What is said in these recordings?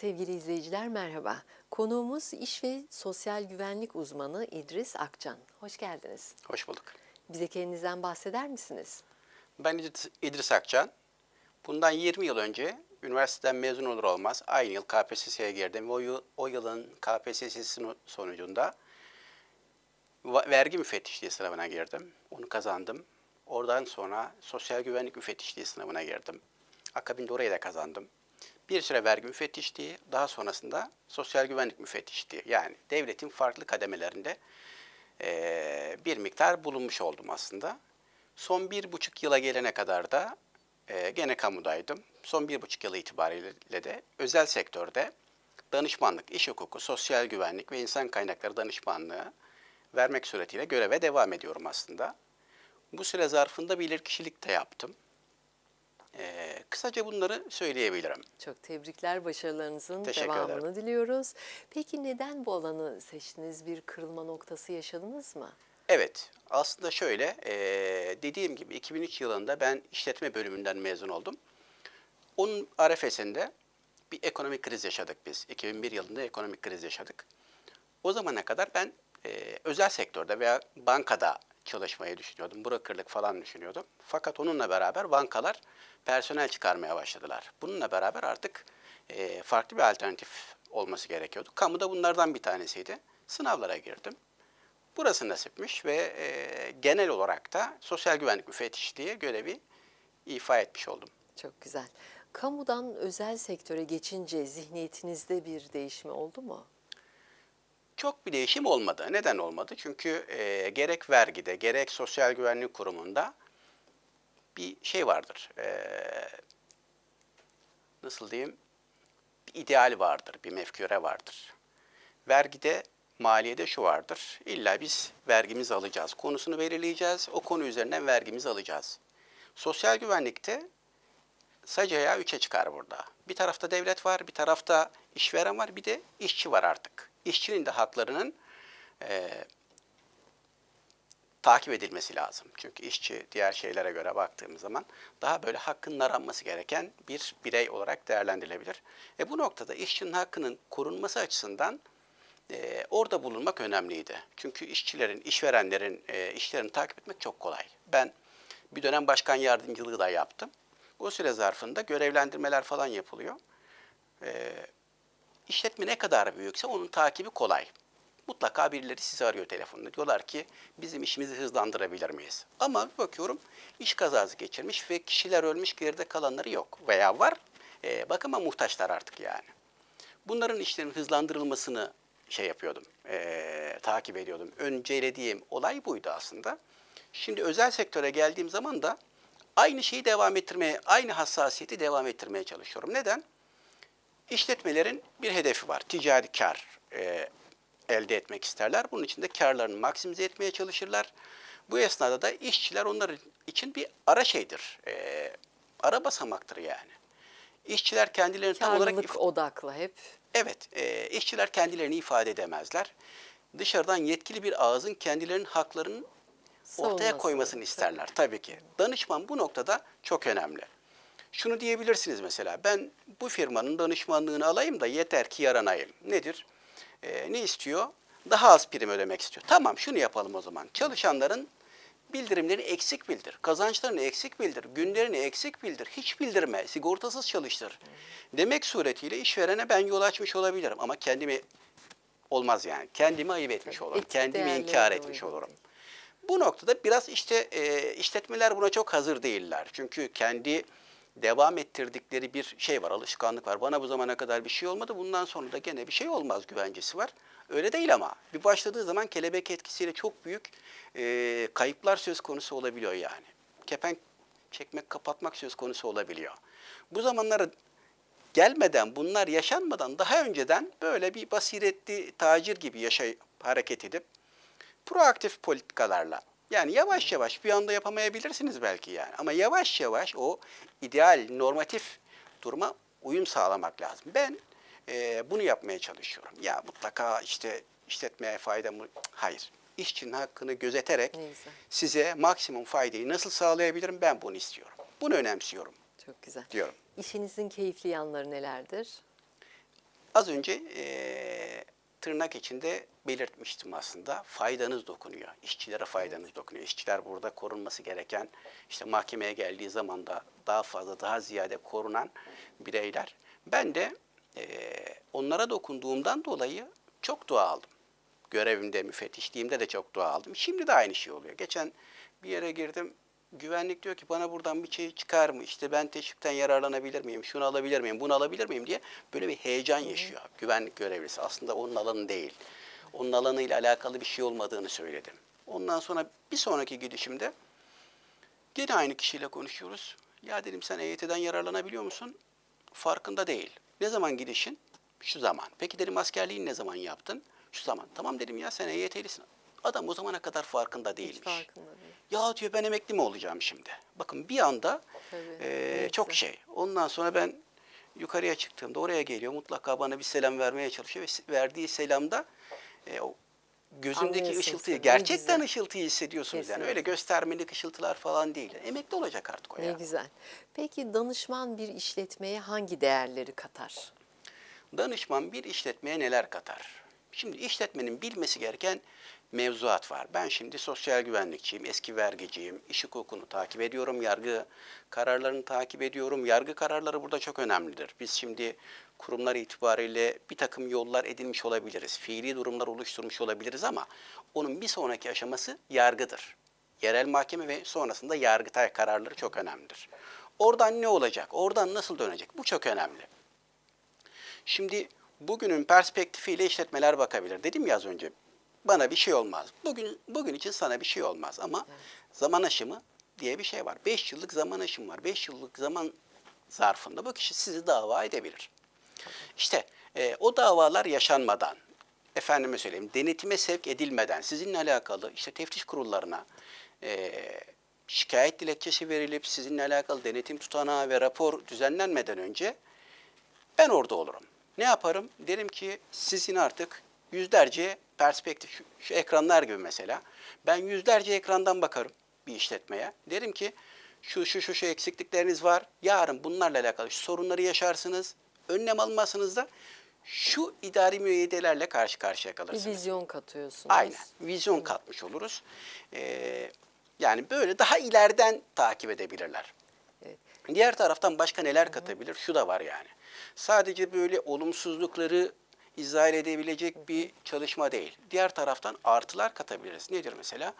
Sevgili izleyiciler merhaba. Konuğumuz iş ve sosyal güvenlik uzmanı İdris Akcan. Hoş geldiniz. Hoş bulduk. Bize kendinizden bahseder misiniz? Ben İdris- Akçan. Bundan 20 yıl önce üniversiteden mezun olur olmaz aynı yıl KPSS'ye girdim o, yıl, o yılın KPSS sonucunda vergi müfettişliği sınavına girdim. Onu kazandım. Oradan sonra sosyal güvenlik müfettişliği sınavına girdim. Akabinde orayı da kazandım. Bir süre vergi müfettişliği, daha sonrasında sosyal güvenlik müfettişliği. Yani devletin farklı kademelerinde eee, bir miktar bulunmuş oldum aslında. Son bir buçuk yıla gelene kadar da eee, gene kamudaydım. Son bir buçuk yıl itibariyle de özel sektörde danışmanlık, iş hukuku, sosyal güvenlik ve insan kaynakları danışmanlığı vermek suretiyle göreve devam ediyorum aslında. Bu süre zarfında bilirkişilik de yaptım. Eee, kısaca bunları söyleyebilirim. Çok tebrikler, başarılarınızın Teşekkür devamını ederim. diliyoruz. Peki neden bu alanı seçtiniz? Bir kırılma noktası yaşadınız mı? Evet, aslında şöyle, eee, dediğim gibi 2003 yılında ben işletme bölümünden mezun oldum. Onun arefesinde bir ekonomik kriz yaşadık biz. 2001 yılında ekonomik kriz yaşadık. O zamana kadar ben eee, özel sektörde veya bankada çalışmayı düşünüyordum. Brokerlık falan düşünüyordum. Fakat onunla beraber bankalar personel çıkarmaya başladılar. Bununla beraber artık eee, farklı bir alternatif olması gerekiyordu. Kamuda bunlardan bir tanesiydi. Sınavlara girdim. Burası nasipmiş ve e, genel olarak da sosyal güvenlik müfettişliği görevi ifa etmiş oldum. Çok güzel. Kamudan özel sektöre geçince zihniyetinizde bir değişme oldu mu? Çok bir değişim olmadı. Neden olmadı? Çünkü e, gerek vergide gerek sosyal güvenlik kurumunda bir şey vardır. E, nasıl diyeyim? Bir ideal vardır, bir mefkure vardır. Vergide, maliyede şu vardır. İlla biz vergimizi alacağız. Konusunu belirleyeceğiz. O konu üzerinden vergimizi alacağız. Sosyal güvenlikte sacaya üçe çıkar burada. Bir tarafta devlet var, bir tarafta işveren var, bir de işçi var artık. İşçinin de haklarının eee, takip edilmesi lazım. Çünkü işçi diğer şeylere göre baktığımız zaman daha böyle hakkının aranması gereken bir birey olarak değerlendirilebilir. E bu noktada işçinin hakkının korunması açısından e, orada bulunmak önemliydi. Çünkü işçilerin, işverenlerin e, işlerini takip etmek çok kolay. Ben bir dönem başkan yardımcılığı da yaptım. O süre zarfında görevlendirmeler falan yapılıyor. E, işletme ne kadar büyükse onun takibi kolay. Mutlaka birileri sizi arıyor telefonla. Diyorlar ki bizim işimizi hızlandırabilir miyiz? Ama bakıyorum iş kazası geçirmiş ve kişiler ölmüş geride kalanları yok. Veya var e, bakıma muhtaçlar artık yani. Bunların işlerin hızlandırılmasını şey yapıyordum, eee, takip ediyordum. Öncelediğim olay buydu aslında. Şimdi özel sektöre geldiğim zaman da aynı şeyi devam ettirmeye, aynı hassasiyeti devam ettirmeye çalışıyorum. Neden? İşletmelerin bir hedefi var. Ticari kar eee, elde etmek isterler. Bunun için de karlarını maksimize etmeye çalışırlar. Bu esnada da işçiler onlar için bir ara şeydir. eee, ara basamaktır yani. İşçiler kendilerini tam olarak Karlılık odaklı hep. Evet, e, işçiler kendilerini ifade edemezler. Dışarıdan yetkili bir ağızın kendilerinin haklarının ortaya Savunması, koymasını isterler tabii ki. Danışman bu noktada çok önemli. Şunu diyebilirsiniz mesela, ben bu firmanın danışmanlığını alayım da yeter ki yaranayım. Nedir? E, ne istiyor? Daha az prim ödemek istiyor. Tamam şunu yapalım o zaman. Çalışanların bildirimlerini eksik bildir. Kazançlarını eksik bildir. Günlerini eksik bildir. Hiç bildirme. Sigortasız çalıştır. Demek suretiyle işverene ben yol açmış olabilirim ama kendimi olmaz yani. Kendimi ayıp etmiş olurum. Kendimi inkar etmiş olurum. değil. Bu noktada biraz işte e, işletmeler buna çok hazır değiller. Çünkü kendi devam ettirdikleri bir şey var, alışkanlık var. Bana bu zamana kadar bir şey olmadı, bundan sonra da gene bir şey olmaz güvencesi var. Öyle değil ama. Bir başladığı zaman kelebek etkisiyle çok büyük e, kayıplar söz konusu olabiliyor yani. Kepenk çekmek, kapatmak söz konusu olabiliyor. Bu zamanlara gelmeden, bunlar yaşanmadan daha önceden böyle bir basiretli tacir gibi yaşay hareket edip proaktif politikalarla yani yavaş yavaş bir anda yapamayabilirsiniz belki yani ama yavaş yavaş o ideal normatif duruma uyum sağlamak lazım. Ben e, bunu yapmaya çalışıyorum. Ya mutlaka işte işletmeye fayda mı? Hayır. İşçinin hakkını gözeterek Ne güzel. size maksimum faydayı nasıl sağlayabilirim ben bunu istiyorum. Bunu önemsiyorum Çok güzel. diyorum. İşinizin keyifli yanları nelerdir? Az önce eee, tırnak içinde belirtmiştim aslında. Faydanız dokunuyor. İşçilere faydanız dokunuyor. İşçiler burada korunması gereken, işte mahkemeye geldiği zaman da daha fazla, daha ziyade korunan bireyler. Ben de eee, onlara dokunduğumdan dolayı çok dua aldım. Görevimde, müfettişliğimde de çok dua aldım. Şimdi de aynı şey oluyor. Geçen bir yere girdim. Güvenlik diyor ki bana buradan bir şey çıkar mı? İşte ben teşvikten yararlanabilir miyim? Şunu alabilir miyim? Bunu alabilir miyim diye böyle bir heyecan yaşıyor. Güvenlik görevlisi. Aslında onun alanı değil. Onun alanıyla alakalı bir şey olmadığını söyledim. Ondan sonra bir sonraki gidişimde gene aynı kişiyle konuşuyoruz. Ya dedim sen EYT'den yararlanabiliyor musun? Farkında değil. Ne zaman gidişin? Şu zaman. Peki dedim askerliğini ne zaman yaptın? Şu zaman. Tamam dedim ya sen EYT'lisin. Adam o zamana kadar farkında değilmiş. Hiç farkında değil. Ya diyor ben emekli mi olacağım şimdi? Bakın bir anda Tabii, evet. çok şey. Ondan sonra ben yukarıya çıktığımda oraya geliyor. Mutlaka bana bir selam vermeye çalışıyor. Ve verdiği selamda e, o gözündeki Anlıyorsunuz ışıltıyı, ne gerçekten güzel. ışıltıyı hissediyorsunuz. Yani öyle göstermelik ışıltılar falan değil. Emekli olacak artık o Ne ya. güzel. Peki danışman bir işletmeye hangi değerleri katar? Danışman bir işletmeye neler katar? Şimdi işletmenin bilmesi gereken mevzuat var. Ben şimdi sosyal güvenlikçiyim, eski vergiciyim, iş hukukunu takip ediyorum, yargı kararlarını takip ediyorum. Yargı kararları burada çok önemlidir. Biz şimdi kurumlar itibariyle bir takım yollar edinmiş olabiliriz, fiili durumlar oluşturmuş olabiliriz ama onun bir sonraki aşaması yargıdır. Yerel mahkeme ve sonrasında yargıtay kararları çok önemlidir. Oradan ne olacak? Oradan nasıl dönecek? Bu çok önemli. Şimdi bugünün perspektifiyle işletmeler bakabilir. Dedim ya az önce bana bir şey olmaz. Bugün bugün için sana bir şey olmaz ama zaman aşımı diye bir şey var. 5 yıllık zaman aşımı var. 5 yıllık zaman zarfında bu kişi sizi dava edebilir. İşte e, o davalar yaşanmadan, efendime söyleyeyim denetime sevk edilmeden sizinle alakalı işte teftiş kurullarına e, şikayet dilekçesi verilip sizinle alakalı denetim tutanağı ve rapor düzenlenmeden önce ben orada olurum. Ne yaparım? Derim ki sizin artık yüzlerce perspektif, şu, şu ekranlar gibi mesela. Ben yüzlerce ekrandan bakarım bir işletmeye. Derim ki şu şu şu şu eksiklikleriniz var. Yarın bunlarla alakalı şu sorunları yaşarsınız. Önlem almazsınız da şu idari müeyyidelerle karşı karşıya Bir kalırsınız. vizyon katıyorsunuz. Aynen. Vizyon katmış oluruz. Ee, yani böyle daha ileriden takip edebilirler. Evet. Diğer taraftan başka neler katabilir? Şu da var yani. Sadece böyle olumsuzlukları izah edebilecek bir çalışma değil. Diğer taraftan artılar katabiliriz. Nedir mesela?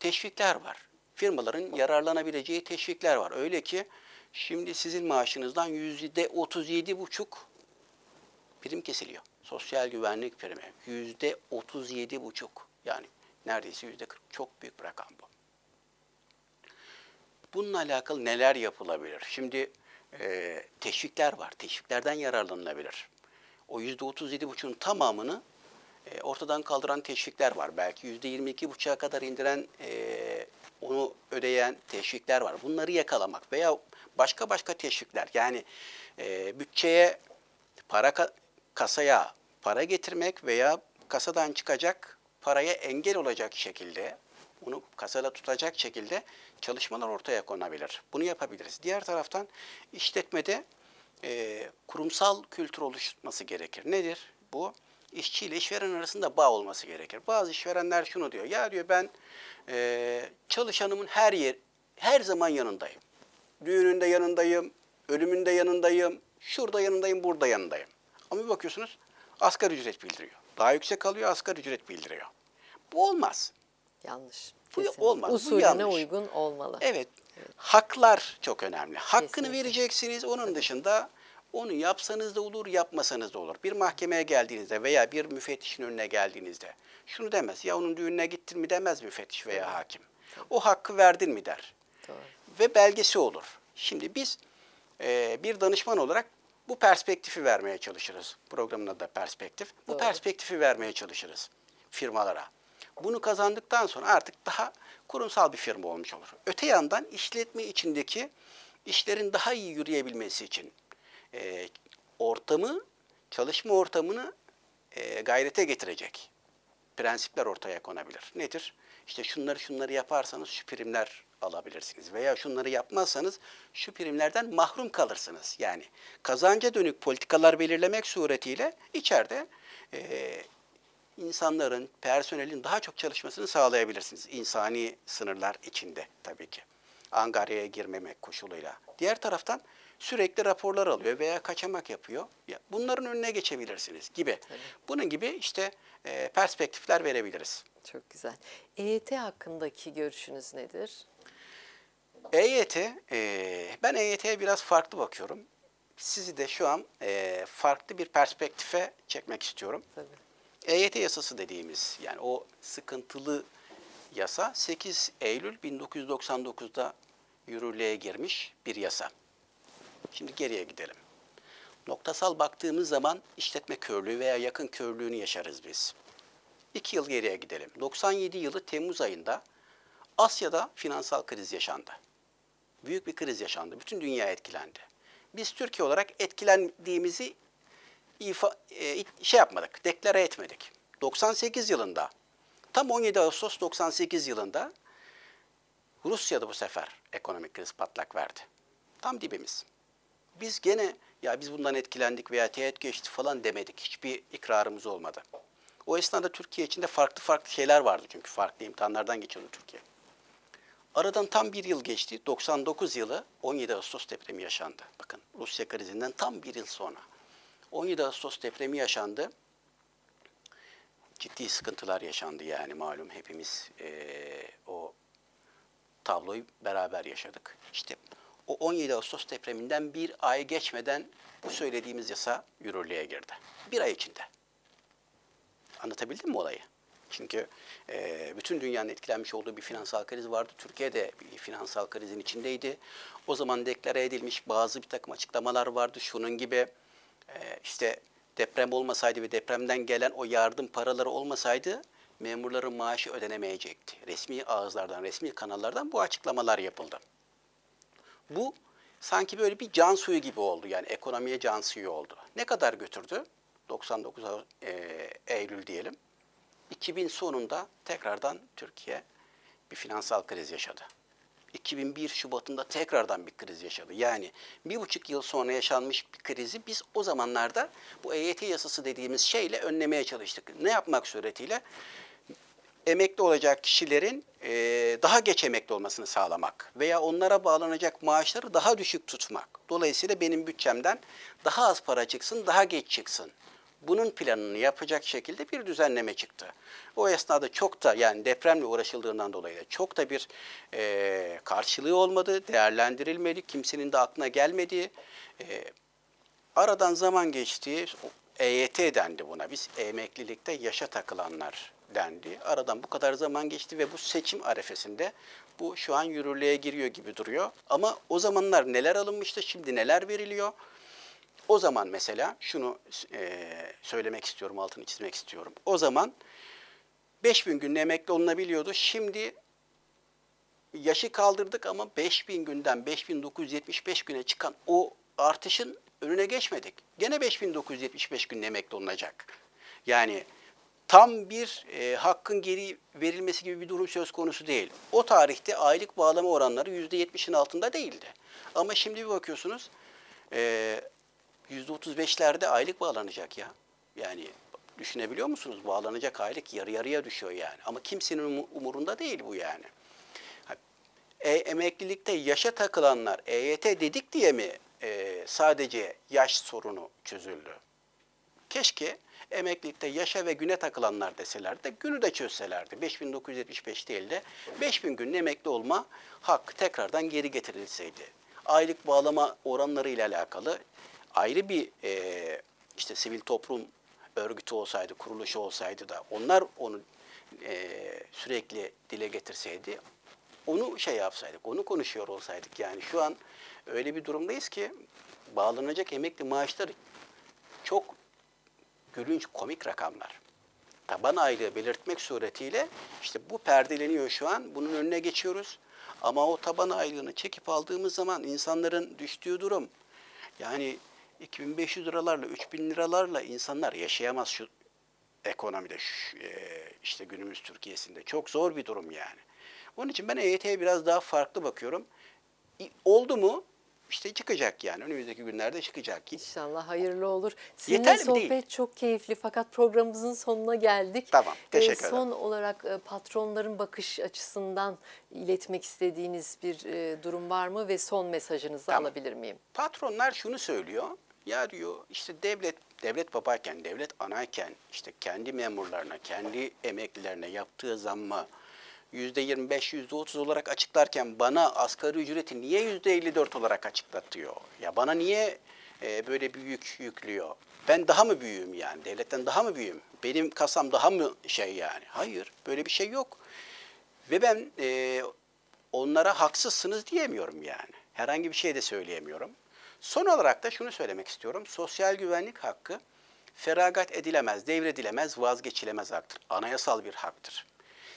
Teşvikler var. Firmaların yararlanabileceği teşvikler var. Öyle ki şimdi sizin maaşınızdan yüzde otuz yedi buçuk prim kesiliyor. Sosyal güvenlik primi yüzde otuz yedi buçuk. Yani neredeyse yüzde kırk. Çok büyük bir rakam bu. Bununla alakalı neler yapılabilir? Şimdi e, teşvikler var. Teşviklerden yararlanılabilir. O yüzde otuz yedi buçuğun tamamını e, ortadan kaldıran teşvikler var. Belki yüzde yirmi iki buçuğa kadar indiren, e, onu ödeyen teşvikler var. Bunları yakalamak veya başka başka teşvikler. Yani e, bütçeye, para ka- kasaya para getirmek veya kasadan çıkacak paraya engel olacak şekilde onu kasada tutacak şekilde çalışmalar ortaya konabilir. Bunu yapabiliriz. Diğer taraftan işletmede e, kurumsal kültür oluşması gerekir. Nedir bu? İşçi ile işveren arasında bağ olması gerekir. Bazı işverenler şunu diyor. Ya diyor ben e, çalışanımın her yer her zaman yanındayım. Düğününde yanındayım, ölümünde yanındayım, şurada yanındayım, burada yanındayım. Ama bir bakıyorsunuz asgari ücret bildiriyor. Daha yüksek alıyor, asgari ücret bildiriyor. Bu olmaz. Yanlış. Bu Kesinlikle. olmaz, bu Usulüne yanlış. uygun olmalı. Evet. Haklar çok önemli. Hakkını Kesinlikle. vereceksiniz. Onun dışında onu yapsanız da olur, yapmasanız da olur. Bir mahkemeye geldiğinizde veya bir müfettişin önüne geldiğinizde şunu demez. Ya onun düğününe gittin mi demez müfettiş veya hakim. O hakkı verdin mi der. Doğru. Ve belgesi olur. Şimdi biz e, bir danışman olarak bu perspektifi vermeye çalışırız. Programın adı da perspektif. Bu Doğru. perspektifi vermeye çalışırız firmalara. Bunu kazandıktan sonra artık daha kurumsal bir firma olmuş olur. Öte yandan işletme içindeki işlerin daha iyi yürüyebilmesi için e, ortamı, çalışma ortamını e, gayrete getirecek prensipler ortaya konabilir. Nedir? İşte şunları şunları yaparsanız şu primler alabilirsiniz. Veya şunları yapmazsanız şu primlerden mahrum kalırsınız. Yani kazanca dönük politikalar belirlemek suretiyle içeride e, insanların, personelin daha çok çalışmasını sağlayabilirsiniz. İnsani sınırlar içinde tabii ki. Angarya'ya girmemek koşuluyla. Diğer taraftan sürekli raporlar alıyor veya kaçamak yapıyor. Ya bunların önüne geçebilirsiniz gibi. Bunun gibi işte e, perspektifler verebiliriz. Çok güzel. EYT hakkındaki görüşünüz nedir? EYT, e, ben EYT'ye biraz farklı bakıyorum. Sizi de şu an e, farklı bir perspektife çekmek istiyorum. Tabii. EYT yasası dediğimiz yani o sıkıntılı yasa 8 Eylül 1999'da yürürlüğe girmiş bir yasa. Şimdi geriye gidelim. Noktasal baktığımız zaman işletme körlüğü veya yakın körlüğünü yaşarız biz. İki yıl geriye gidelim. 97 yılı Temmuz ayında Asya'da finansal kriz yaşandı. Büyük bir kriz yaşandı. Bütün dünya etkilendi. Biz Türkiye olarak etkilendiğimizi ifa, e, şey yapmadık, deklare etmedik. 98 yılında, tam 17 Ağustos 98 yılında Rusya'da bu sefer ekonomik kriz patlak verdi. Tam dibimiz. Biz gene ya biz bundan etkilendik veya teğet geçti falan demedik. Hiçbir ikrarımız olmadı. O esnada Türkiye içinde farklı farklı şeyler vardı çünkü farklı imtihanlardan geçiyordu Türkiye. Aradan tam bir yıl geçti. 99 yılı 17 Ağustos depremi yaşandı. Bakın Rusya krizinden tam bir yıl sonra. 17 Ağustos depremi yaşandı. Ciddi sıkıntılar yaşandı yani malum hepimiz eee, o tabloyu beraber yaşadık. İşte o 17 Ağustos depreminden bir ay geçmeden bu söylediğimiz yasa yürürlüğe girdi. Bir ay içinde. Anlatabildim mi olayı? Çünkü e, bütün dünyanın etkilenmiş olduğu bir finansal kriz vardı. Türkiye de bir finansal krizin içindeydi. O zaman deklare edilmiş bazı bir takım açıklamalar vardı. Şunun gibi e, işte deprem olmasaydı ve depremden gelen o yardım paraları olmasaydı memurların maaşı ödenemeyecekti. Resmi ağızlardan, resmi kanallardan bu açıklamalar yapıldı. Bu sanki böyle bir can suyu gibi oldu. Yani ekonomiye can suyu oldu. Ne kadar götürdü? 99 Ağ- e, Eylül diyelim. 2000 sonunda tekrardan Türkiye bir finansal kriz yaşadı. 2001 Şubat'ında tekrardan bir kriz yaşadı. Yani bir buçuk yıl sonra yaşanmış bir krizi biz o zamanlarda bu EYT yasası dediğimiz şeyle önlemeye çalıştık. Ne yapmak suretiyle? emekli olacak kişilerin e, daha geç emekli olmasını sağlamak veya onlara bağlanacak maaşları daha düşük tutmak. Dolayısıyla benim bütçemden daha az para çıksın, daha geç çıksın. Bunun planını yapacak şekilde bir düzenleme çıktı. O esnada çok da yani depremle uğraşıldığından dolayı da çok da bir e, karşılığı olmadı, değerlendirilmedi, kimsenin de aklına gelmedi. E, Aradan zaman geçti. EYT dendi buna. Biz emeklilikte yaşa takılanlar dendi. Aradan bu kadar zaman geçti ve bu seçim arefesinde bu şu an yürürlüğe giriyor gibi duruyor. Ama o zamanlar neler alınmıştı, şimdi neler veriliyor? O zaman mesela şunu e, söylemek istiyorum, altını çizmek istiyorum. O zaman 5000 günde emekli olunabiliyordu. Şimdi yaşı kaldırdık ama 5000 günden 5975 güne çıkan o artışın önüne geçmedik. Gene 5975 gün emekli olunacak. Yani tam bir e, hakkın geri verilmesi gibi bir durum söz konusu değil. O tarihte aylık bağlama oranları %70'in altında değildi. Ama şimdi bir bakıyorsunuz e, %35'lerde aylık bağlanacak ya. Yani düşünebiliyor musunuz? Bağlanacak aylık yarı yarıya düşüyor yani. Ama kimsenin umu- umurunda değil bu yani. E, emeklilikte yaşa takılanlar EYT dedik diye mi e, sadece yaş sorunu çözüldü? Keşke emeklilikte yaşa ve güne takılanlar deselerdi de günü de çözselerdi. 5975 değil de 5000 gün emekli olma hakkı tekrardan geri getirilseydi. Aylık bağlama oranları ile alakalı ayrı bir e, işte sivil toplum örgütü olsaydı, kuruluşu olsaydı da onlar onu e, sürekli dile getirseydi onu şey yapsaydık, onu konuşuyor olsaydık yani şu an öyle bir durumdayız ki bağlanacak emekli maaşları çok gülünç komik rakamlar. Taban aylığı belirtmek suretiyle işte bu perdeleniyor şu an. Bunun önüne geçiyoruz. Ama o taban aylığını çekip aldığımız zaman insanların düştüğü durum yani 2500 liralarla 3000 liralarla insanlar yaşayamaz şu ekonomide şu, e, işte günümüz Türkiye'sinde. Çok zor bir durum yani. Onun için ben EYT'ye biraz daha farklı bakıyorum. Oldu mu işte çıkacak yani önümüzdeki günlerde çıkacak. İnşallah hayırlı olur. Sizinle Yeterli sohbet Değil. çok keyifli fakat programımızın sonuna geldik. Tamam, Ee, teşekkür Son olarak e, patronların bakış açısından iletmek istediğiniz bir e, durum var mı ve son mesajınızı Tamam. alabilir miyim? Patronlar şunu söylüyor. Ya diyor işte devlet devlet babayken, devlet anayken işte kendi memurlarına, kendi emeklilerine yaptığı zamma yüzde 25, yüzde 30 olarak açıklarken bana asgari ücreti niye yüzde 54 olarak açıklatıyor? Ya bana niye e, böyle bir yük yüklüyor? Ben daha mı büyüğüm yani? Devletten daha mı büyüğüm? Benim kasam daha mı şey yani? Hayır, böyle bir şey yok. Ve ben e, onlara haksızsınız diyemiyorum yani. Herhangi bir şey de söyleyemiyorum. Son olarak da şunu söylemek istiyorum. Sosyal güvenlik hakkı feragat edilemez, devredilemez, vazgeçilemez haktır. Anayasal bir haktır.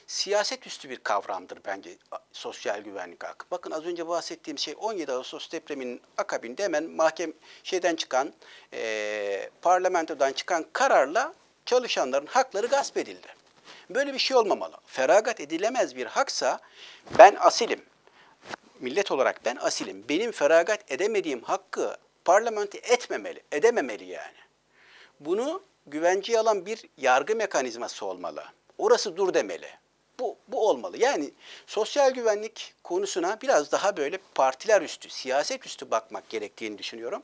Siyaset üstü bir kavramdır bence sosyal güvenlik hakkı. Bakın az önce bahsettiğim şey 17 Ağustos depreminin akabinde hemen mahkem şeyden çıkan, eee, parlamentodan çıkan kararla çalışanların hakları gasp edildi. Böyle bir şey olmamalı. Feragat edilemez bir haksa ben asilim. Millet olarak ben asilim. Benim feragat edemediğim hakkı parlamento etmemeli, edememeli yani. Bunu güvenceye alan bir yargı mekanizması olmalı. Orası dur demeli. Bu, bu olmalı. Yani sosyal güvenlik konusuna biraz daha böyle partiler üstü, siyaset üstü bakmak gerektiğini düşünüyorum.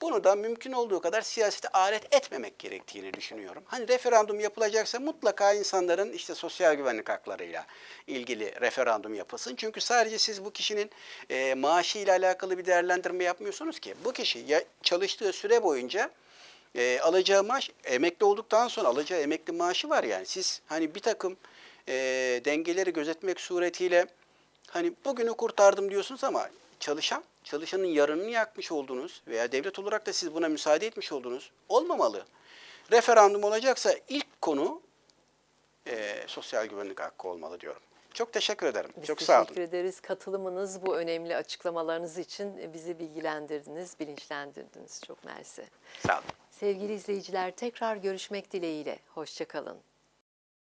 Bunu da mümkün olduğu kadar siyasete alet etmemek gerektiğini düşünüyorum. Hani referandum yapılacaksa mutlaka insanların işte sosyal güvenlik haklarıyla ilgili referandum yapılsın. Çünkü sadece siz bu kişinin e, maaşı ile alakalı bir değerlendirme yapmıyorsunuz ki. Bu kişi ya çalıştığı süre boyunca e, alacağı maaş emekli olduktan sonra alacağı emekli maaşı var yani. Siz hani bir takım e, dengeleri gözetmek suretiyle hani bugünü kurtardım diyorsunuz ama çalışan, çalışanın yarınını yakmış oldunuz veya devlet olarak da siz buna müsaade etmiş oldunuz. Olmamalı. Referandum olacaksa ilk konu e, sosyal güvenlik hakkı olmalı diyorum. Çok teşekkür ederim. Biz Çok sağ olun. teşekkür ederiz. Katılımınız, bu önemli açıklamalarınız için bizi bilgilendirdiniz, bilinçlendirdiniz. Çok mersi. Sağ olun. Sevgili izleyiciler tekrar görüşmek dileğiyle. Hoşçakalın.